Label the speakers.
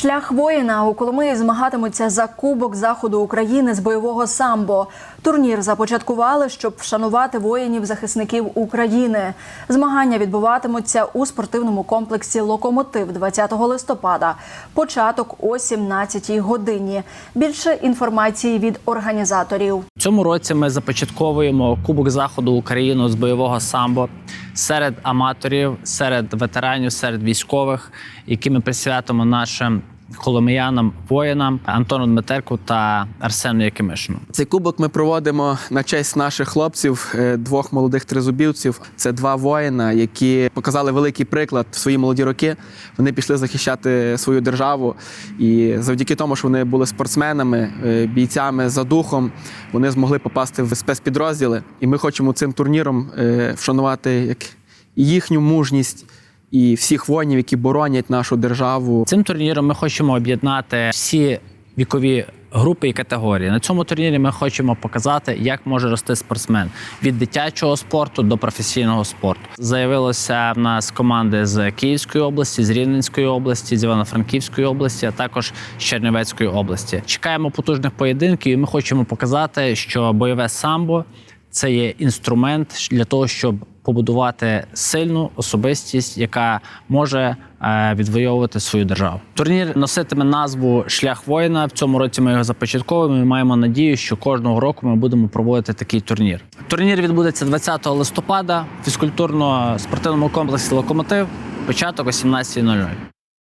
Speaker 1: Шлях воїна у Коломиї змагатимуться за кубок заходу України з бойового самбо. Турнір започаткували, щоб вшанувати воїнів-захисників України. Змагання відбуватимуться у спортивному комплексі Локомотив 20 листопада. Початок о 17 годині. Більше інформації від організаторів.
Speaker 2: Цьому році ми започатковуємо Кубок Заходу України з бойового самбо серед аматорів, серед ветеранів, серед військових, які ми присвятимо нашим коломиянам, воїнам Антону Дмитерку та Арсену Якимишину.
Speaker 3: Цей кубок ми проводимо на честь наших хлопців, е, двох молодих тризубівців. Це два воїна, які показали великий приклад в свої молоді роки. Вони пішли захищати свою державу. І завдяки тому, що вони були спортсменами, е, бійцями за духом, вони змогли попасти в спецпідрозділи. І ми хочемо цим турніром е, вшанувати як їхню мужність. І всіх воїнів, які боронять нашу державу,
Speaker 2: Цим турніром ми хочемо об'єднати всі вікові групи і категорії. На цьому турнірі ми хочемо показати, як може рости спортсмен від дитячого спорту до професійного спорту. Заявилося в нас команди з Київської області, з Рівненської області, з Івано-Франківської області, а також з Чернівецької області. Чекаємо потужних поєдинків, і ми хочемо показати, що бойове самбо це є інструмент для того, щоб побудувати сильну особистість, яка може е, відвоювати свою державу. Турнір носитиме назву Шлях воїна. В цьому році ми його започатковуємо. Ми маємо надію, що кожного року ми будемо проводити такий турнір. Турнір відбудеться 20 листопада в фізкультурно-спортивному комплексі Локомотив. Початок о 17.00.